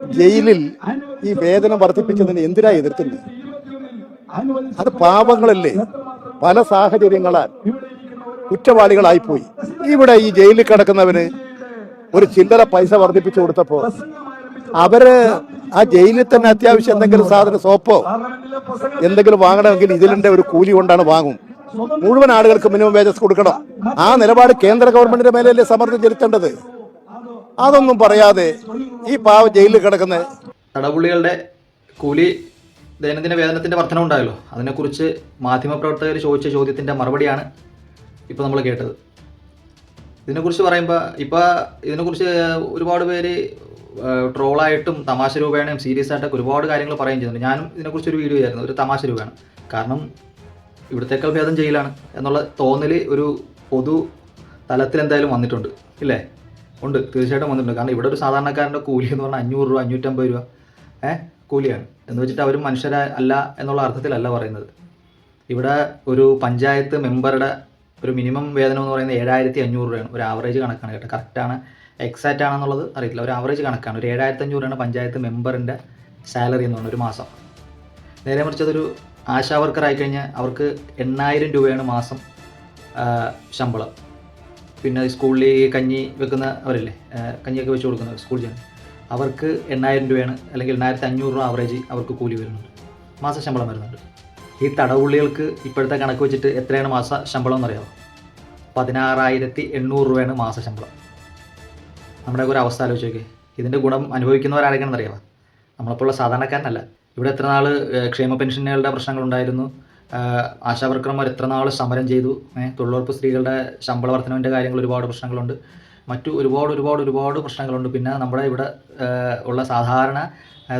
ജയിലിൽ ഈ വേതനം വർദ്ധിപ്പിച്ചതിന് എന്തിനാ എതിർക്കുന്നത് അത് പാപങ്ങളല്ലേ? പല സാഹചര്യങ്ങളാൽ കുറ്റവാളികളായിപ്പോയി. ഇവിടെ ഈ ജയിലിൽ കിടക്കുന്നവന് ഒരു ചില്ലറ പൈസ വർദ്ധിപ്പിച്ചു കൊടുത്തപ്പോ അവർ ആ ജയിലിൽ തന്നെ അത്യാവശ്യം എന്തെങ്കിലും സാധനം സോപ്പോ എന്തെങ്കിലും വാങ്ങണമെങ്കിൽ ഇതിലിന്റെ ഒരു കൂലി കൊണ്ടാണ് വാങ്ങും. മുഴുവൻ ആളുകൾക്ക് മിനിമം വേജസ് കൊടുക്കണം. ആ നിലപാട് കേന്ദ്ര ഗവൺമെന്റിന്റെ മേലല്ലേ സമ്മർദ്ദം ചെലുത്തേണ്ടത്? അതൊന്നും പറയാതെ ഈ പാവ ജയിലിൽ കിടക്കുന്ന കടപുള്ളികളുടെ കൂലി ദൈനംദിന വേതനത്തിന്റെ വർധന ഉണ്ടായല്ലോ. അതിനെക്കുറിച്ച് മാധ്യമപ്രവർത്തകർ ചോദിച്ച ചോദ്യത്തിന്റെ മറുപടിയാണ് ഇപ്പോൾ നമ്മൾ കേട്ടത്. ഇതിനെക്കുറിച്ച് പറയുമ്പോൾ ഇപ്പോൾ ഇതിനെക്കുറിച്ച് ഒരുപാട് പേര് ട്രോളായിട്ടും തമാശ രൂപേണയും സീരിയസ് ആയിട്ടൊക്കെ ഒരുപാട് കാര്യങ്ങൾ പറയുകയും ചെയ്യുന്നുണ്ട്. ഞാനും ഇതിനെക്കുറിച്ച് ഒരു വീഡിയോ ആയിരുന്നു. ഒരു തമാശ രൂപയാണ് കാരണം ഇവിടത്തേക്കാൾ ഭേദം ജയിലാണ് എന്നുള്ള തോന്നൽ ഒരു പൊതു തലത്തിൽ എന്തായാലും വന്നിട്ടുണ്ട്. ഇല്ലേ? ഉണ്ട്. തീർച്ചയായിട്ടും വന്നിട്ടുണ്ട്. കാരണം ഇവിടെ ഒരു സാധാരണക്കാരന്റെ കൂലി എന്ന് പറഞ്ഞാൽ അഞ്ഞൂറ് രൂപ അഞ്ഞൂറ്റമ്പത് രൂപ ഏഹ് കൂലിയാണ്. എന്ന് വെച്ചിട്ട് അവർ മനുഷ്യരെ അല്ല എന്നുള്ള അർത്ഥത്തിലല്ല പറയുന്നത്. ഇവിടെ ഒരു പഞ്ചായത്ത് മെമ്പറുടെ ഒരു മിനിമം വേതനം എന്ന് പറയുന്നത് ഏഴായിരത്തി അഞ്ഞൂറ് രൂപയാണ്. ഒരു ആവറേജ് കണക്കാണ് കേട്ടോ. കറക്റ്റാണ് എക്സാക്റ്റ് ആണെന്നുള്ളത് അറിയില്ല ഒരു ആവറേജ് കണക്കാണ്. ഒരു ഏഴായിരത്തി അഞ്ഞൂറ് രൂപയാണ് പഞ്ചായത്ത് മെമ്പറിന്റെ സാലറി എന്ന് പറഞ്ഞ ഒരു മാസം. നേരെ മറിച്ച് അതൊരു ആശാ വർക്കർ ആയിക്കഴിഞ്ഞാൽ അവർക്ക് എണ്ണായിരം രൂപയാണ് മാസം ശമ്പളം. പിന്നെ സ്കൂളിൽ കഞ്ഞി വെക്കുന്ന അവരല്ലേ കഞ്ഞിയൊക്കെ വെച്ച് കൊടുക്കുന്ന സ്കൂൾ ജനം അവർക്ക് എണ്ണായിരം രൂപയാണ് അല്ലെങ്കിൽ എണ്ണായിരത്തി അഞ്ഞൂറ് രൂപ ആവറേജ് അവർക്ക് കൂലി വരുന്നുണ്ട്. മാസ ശമ്പളം വരുന്നുണ്ട്. ഈ തടവുള്ളികൾക്ക് ഇപ്പോഴത്തെ കണക്ക് വെച്ചിട്ട് എത്രയാണ് മാസ ശമ്പളം എന്നറിയാമോ പതിനാറായിരത്തി എണ്ണൂറ് രൂപയാണ് മാസ ശമ്പളം. നമ്മുടെ ഒരു അവസ്ഥ ആലോചിച്ച് നോക്കി ഇതിന്റെ ഗുണം അനുഭവിക്കുന്നവരാരൊക്കെയാണെന്ന് അറിയാമോ നമ്മളെപ്പോലുള്ള സാധാരണക്കാരനല്ല. ഇവിടെ എത്ര നാൾ ക്ഷേമ പെൻഷനുകളുടെ പ്രശ്നങ്ങളുണ്ടായിരുന്നു? ആശാവർക്കർമാർ എത്ര നാൾ സമരം ചെയ്തു? തൊഴിലുറപ്പ് സ്ത്രീകളുടെ ശമ്പള വർധനവിന്റെ കാര്യങ്ങൾ ഒരുപാട് പ്രശ്നങ്ങളുണ്ട്. മറ്റു ഒരുപാട് ഒരുപാട് ഒരുപാട് പ്രശ്നങ്ങളുണ്ട്. പിന്നെ നമ്മുടെ ഇവിടെ ഉള്ള സാധാരണ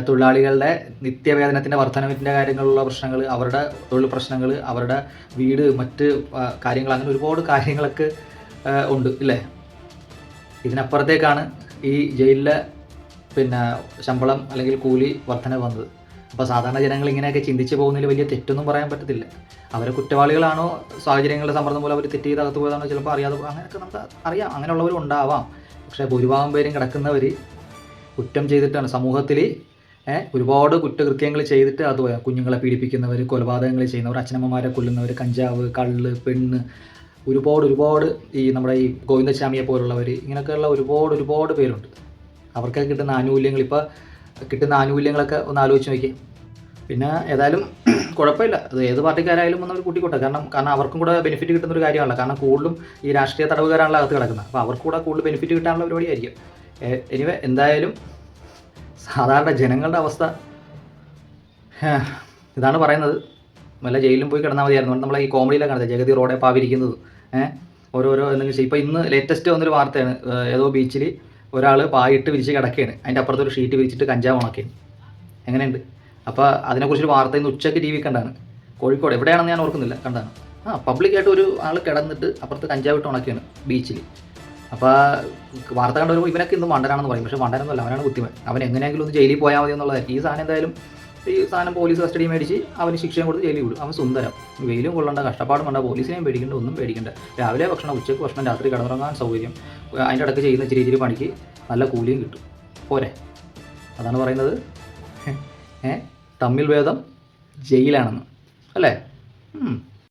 തൊഴിലാളികളുടെ നിത്യവേതനത്തിന്റെ വർധനവിന്റെ കാര്യങ്ങളുള്ള പ്രശ്നങ്ങൾ അവരുടെ തൊഴിൽ പ്രശ്നങ്ങൾ അവരുടെ വീട് മറ്റ് കാര്യങ്ങൾ അങ്ങനെ ഒരുപാട് കാര്യങ്ങളൊക്കെ ഉണ്ട് ഇല്ലേ? ഇതിനപ്പുറത്തേക്കാണ് ഈ ജയിലിലെ പിന്നെ ശമ്പളം അല്ലെങ്കിൽ കൂലി വർധന വന്നത്. അപ്പോൾ സാധാരണ ജനങ്ങൾ ഇങ്ങനെയൊക്കെ ചിന്തിച്ചു പോകുന്നതിൽ വലിയ തെറ്റൊന്നും പറയാൻ പറ്റത്തില്ല. അവരെ കുറ്റവാളികളാണോ സാഹചര്യങ്ങളുടെ സമ്മർദ്ദം മൂലം അവർ തെറ്റ് ചെയ്ത് അകത്ത് പോയതാണോ ചിലപ്പോൾ അറിയാതെ അങ്ങനെയൊക്കെ നമുക്ക് അറിയാം. അങ്ങനെയുള്ളവരും ഉണ്ടാവാം. പക്ഷേ ഭൂരിഭാഗം പേരും കിടക്കുന്നവർ കുറ്റം ചെയ്തിട്ടാണ്. സമൂഹത്തിൽ ഒരുപാട് കുറ്റകൃത്യങ്ങൾ ചെയ്തിട്ട് അത് കുഞ്ഞുങ്ങളെ പീഡിപ്പിക്കുന്നവർ കൊലപാതകങ്ങൾ ചെയ്യുന്നവർ അച്ഛനമ്മമാരെ കൊല്ലുന്നവർ കഞ്ചാവ് കള്ള് പെണ്ണ് ഒരുപാട് ഒരുപാട് ഈ നമ്മുടെ ഈ ഗോവിന്ദസ്വാമിയെ പോലുള്ളവർ ഇങ്ങനെയൊക്കെയുള്ള ഒരുപാട് ഒരുപാട് പേരുണ്ട്. അവർക്കൊക്കെ കിട്ടുന്ന ആനുകൂല്യങ്ങൾ ഇപ്പോൾ കിട്ടുന്ന ആനുകൂല്യങ്ങളൊക്കെ ഒന്ന് ആലോചിച്ച് നോക്കി പിന്നെ ഏതായാലും കുഴപ്പമില്ല. അത് ഏത് പാർട്ടിക്കാരായാലും ഒന്ന് അവർ കൂട്ടിക്കോട്ടെ. കാരണം കാരണം അവർക്കും കൂടെ ബെനിഫിറ്റ് കിട്ടുന്ന ഒരു കാര്യമാണല്ലോ. കാരണം കൂടുതലും ഈ രാഷ്ട്രീയ തടവുകാരാണല്ലോ അകത്ത് കിടക്കുന്നത്. അപ്പോൾ അവർക്ക് കൂടെ കൂടുതൽ ബെനിഫിറ്റ് കിട്ടാനുള്ള പരിപാടിയായിരിക്കും. എനിവേ എന്തായാലും സാധാരണ ജനങ്ങളുടെ അവസ്ഥ. ഇതാണ് പറയുന്നത്. വല്ല ജയിലിലും പോയി കിടന്നാൽ മതിയായിരുന്നു. നമ്മളെ ഈ കോമഡിയിലാണ് കാണുന്നത്. ജഗതി റോഡെ പാവിരിക്കുന്നത്. ഏഹ് ഓരോരോ എന്തെങ്കിലും ഇപ്പോൾ ഇന്ന് ലേറ്റസ്റ്റ് വന്നൊരു വാർത്തയാണ്. ഏതോ ബീച്ചിൽ ഒരാൾ പായിട്ട് വിരിച്ച് കിടക്കുകയാണ് അതിന്റെ അപ്പുറത്ത് ഒരു ഷീറ്റ് വിരിച്ചിട്ട് കഞ്ചാവ് ഉണക്കുകയാണ് എങ്ങനെയുണ്ട്? അപ്പോൾ അതിനെക്കുറിച്ചൊരു വാർത്ത ഇന്ന് ഉച്ചയ്ക്ക് ടി വി കണ്ടാണ്. കോഴിക്കോട്. എവിടെയാണെന്ന് ഞാൻ ഓർക്കുന്നില്ല. കണ്ടാണ്. ആ പബ്ലിക്കായിട്ട് ഒരു ആൾ കിടന്നിട്ട് അപ്പുറത്ത് കഞ്ചാവ് ഇട്ട് ഉണക്കുകയാണ് ബീച്ചിൽ അപ്പോൾ വാർത്ത കണ്ടുവരുമ്പോൾ ഇവനൊക്കെ ഇന്ന് മണ്ടനാണെന്ന് പറയും. പക്ഷേ മണ്ടനൊന്നുമല്ല അവനാണ് ബുദ്ധിമുട്ട് അവൻ എങ്ങനെയെങ്കിലും ഒന്ന് ജയിലിൽ പോയാൽ മതി എന്നുള്ളതായിരിക്കും ഈ സാധനം എന്തായാലും ഈ സാധനം പോലീസ് കസ്റ്റഡി മേടിച്ച് അവന് ശിക്ഷയും കൊടുത്ത് ജയിലിൽ വിടും. അവൻ സുന്ദരം. വെയിലും കൊള്ളണ്ട കഷ്ടപ്പാടും വേണ്ട പോലീസിനെയും പേടിക്കേണ്ട ഒന്നും പേടിക്കണ്ട. രാവിലെ ഭക്ഷണം ഉച്ചയ്ക്ക് ഭക്ഷണം രാത്രി കിടന്നുറങ്ങാൻ സൗകര്യം. അതിന്റെ ഇടയ്ക്ക് ചെയ്യുന്ന ഇച്ചിരി ഇച്ചിരി പണിക്ക് നല്ല കൂലിയും കിട്ടും. പോരെ. അതാണ് പറയുന്നത്. ഏ? തമ്മിൽ ഭേദം ജയിലാണെന്ന്. അല്ലേ.